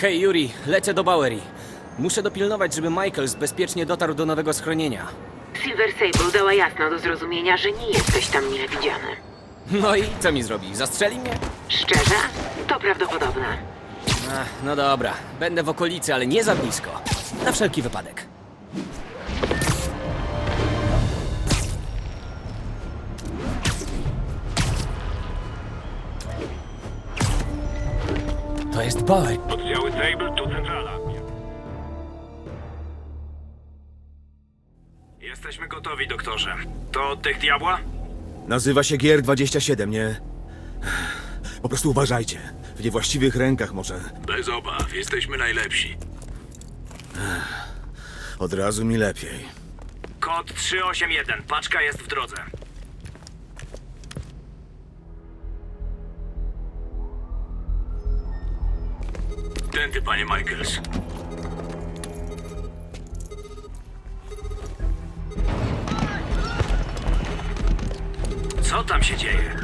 Hej, Yuri, lecę do Bowery. Muszę dopilnować, żeby Michaels bezpiecznie dotarł do nowego schronienia. Silver Sable dała jasno do zrozumienia, że nie jesteś tam mile widziany. No i co mi zrobi? Zastrzeli mnie? Szczerze? To prawdopodobne. Ach, no dobra. Będę w okolicy, ale nie za blisko. Na wszelki wypadek. To jest Bowery. Sable, centrala. Jesteśmy gotowi, doktorze. To oddech diabła? Nazywa się GR27, nie? Po prostu uważajcie. W niewłaściwych rękach może. Bez obaw, jesteśmy najlepsi. Od razu mi lepiej. Kod 381, paczka jest w drodze. Panie Michaels. Co tam się dzieje?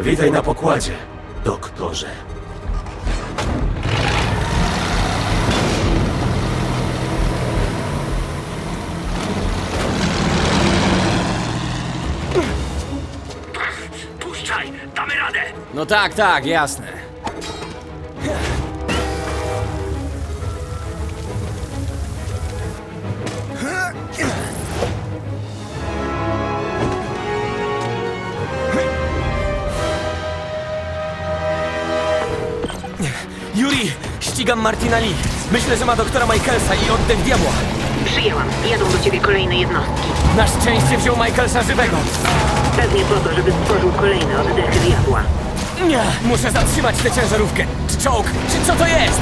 Witaj na pokładzie, doktorze. Puszczaj! Damy radę! No tak, tak, jasne. Yuri, ścigam Martina Lee. Myślę, że ma doktora Michaelsa i oddech diabła. Przyjęłam. Jadą do ciebie kolejne jednostki. Na szczęście wziął Michaelsa żywego. Pewnie po to, żeby stworzył kolejne oddechy diabła. Nie, muszę zatrzymać tę ciężarówkę. Czy czołg, czy co to jest?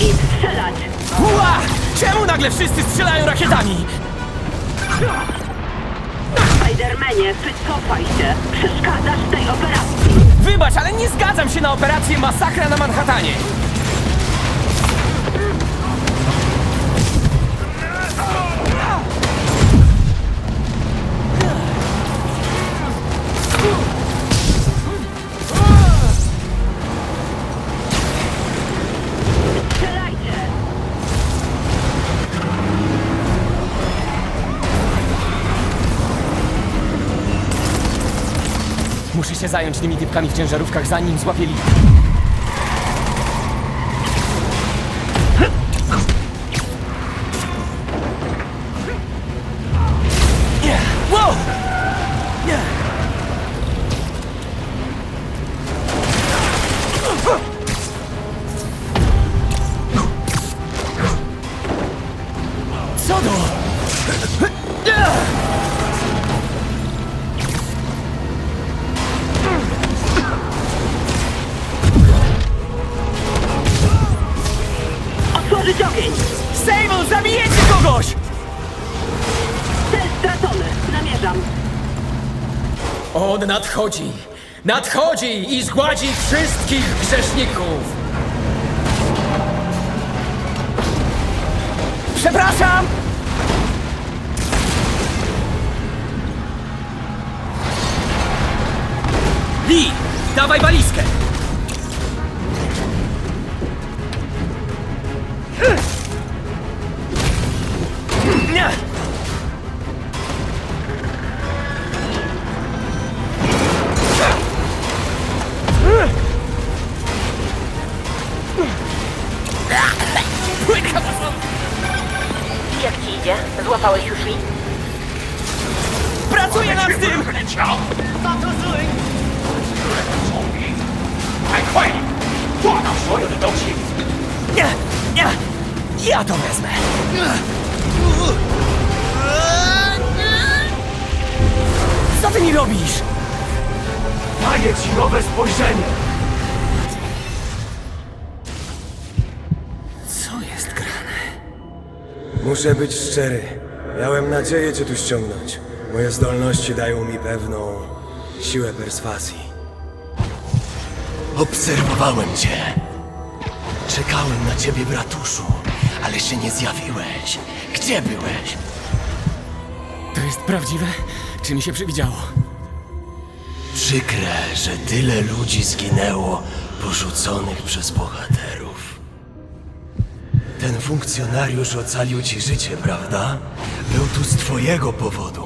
Jednostki, strzelać! Ła! Czemu nagle wszyscy strzelają rakietami? Spidermanie, wycofaj się! Przeszkadzasz tej operacji! Wybacz, ale nie zgadzam się na operację Masakra na Manhattanie. Zająć tymi typkami w ciężarówkach, zanim złapię Lee. On nadchodzi! Nadchodzi i zgładzi wszystkich grzeszników! Przepraszam! Lee, dawaj walizkę! Złapałeś już link? Pracuję nad tym! Nie! Nie! Ja to wezmę! Co ty mi robisz? Daję ci nowe spojrzenie! Co jest grane? Muszę być szczery. Miałem nadzieję cię tu ściągnąć. Moje zdolności dają mi pewną siłę perswazji. Obserwowałem cię. Czekałem na ciebie, bratuszu, ale się nie zjawiłeś. Gdzie byłeś? To jest prawdziwe? Czy mi się przywidziało? Przykre, że tyle ludzi zginęło, porzuconych przez bohaterów. Ten funkcjonariusz ocalił ci życie, prawda? Był tu z twojego powodu.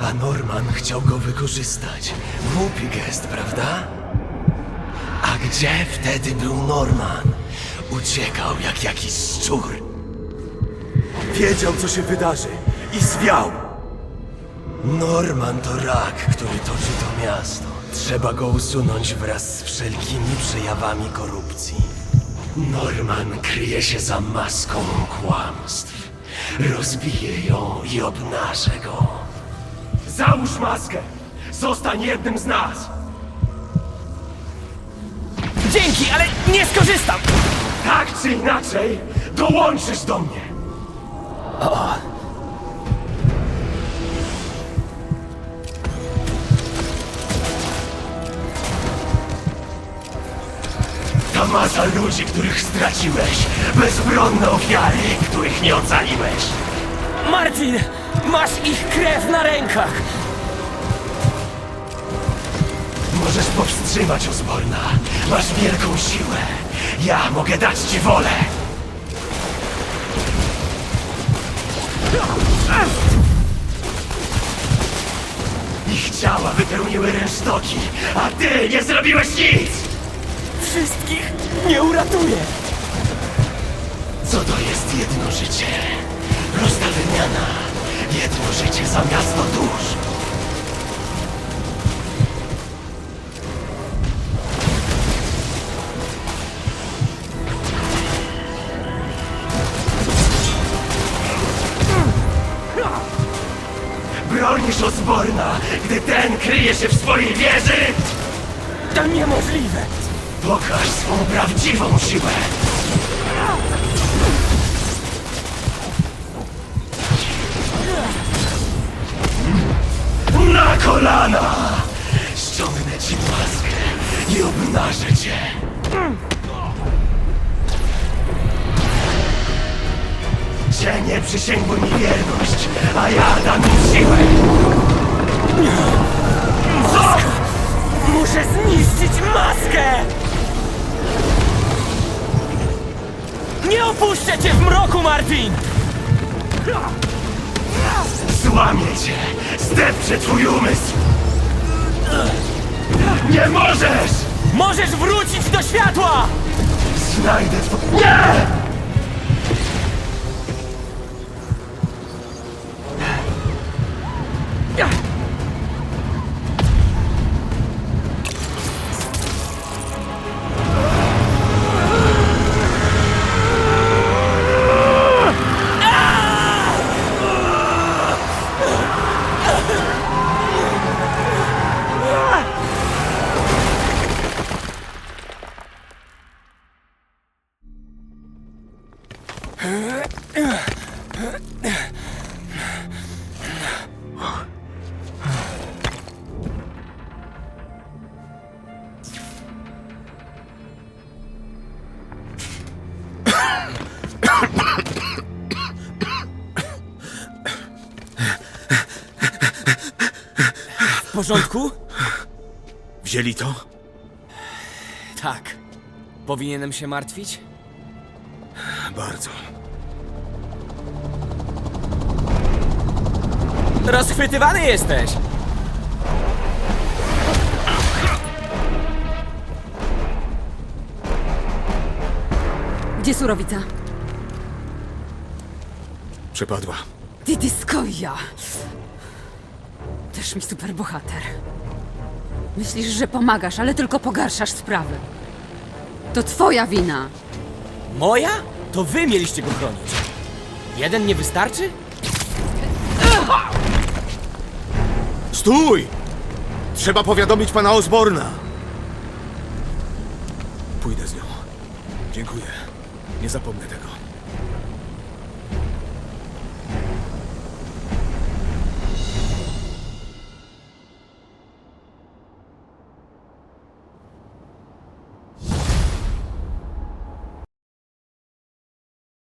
A Norman chciał go wykorzystać. Głupi gest, prawda? A gdzie wtedy był Norman? Uciekał jak jakiś szczur. Wiedział, co się wydarzy i zwiał. Norman to rak, który toczy to miasto. Trzeba go usunąć wraz z wszelkimi przejawami korupcji. Norman kryje się za maską kłamstw. Rozbiję ją i obnażę go. Załóż maskę! Zostań jednym z nas! Dzięki, ale nie skorzystam! Tak czy inaczej, dołączysz do mnie! Ta masa ludzi, których straciłeś, bezbronne ofiary, których nie ocaliłeś. Martin! Masz ich krew na rękach! Możesz powstrzymać Osborna. Masz wielką siłę. Ja mogę dać ci wolę. Ich ciała wypełniły rynsztoki, a ty nie zrobiłeś nic! Wszystkich nie uratuję! Co to jest jedno życie? Prosta wymiana. Jedno życie za miasto dusz. Bronisz Osborna, gdy ten kryje się w swojej wieży? To niemożliwe! Pokaż swą prawdziwą siłę! Na kolana! Ściągnę ci maskę i obnażę cię! Cienie przysięgły mi wierność, a ja dam im siłę! Muszę zniszczyć maskę! Nie opuszczę cię w mroku, Martin! Złamię cię! Zdepczę twój umysł! Nie możesz! Możesz wrócić do światła! Znajdę twój... Nie! W porządku? Wzięli to? Tak. Powinienem się martwić? Bardzo. Rozchwytywany jesteś! Gdzie surowica? Przepadła. Didiskoja! Też mi superbohater. Myślisz, że pomagasz, ale tylko pogarszasz sprawy. To twoja wina! Moja? To wy mieliście go chronić. Jeden nie wystarczy? Stój! Trzeba powiadomić pana Osborna. Pójdę z nią. Dziękuję. Nie zapomnę tego.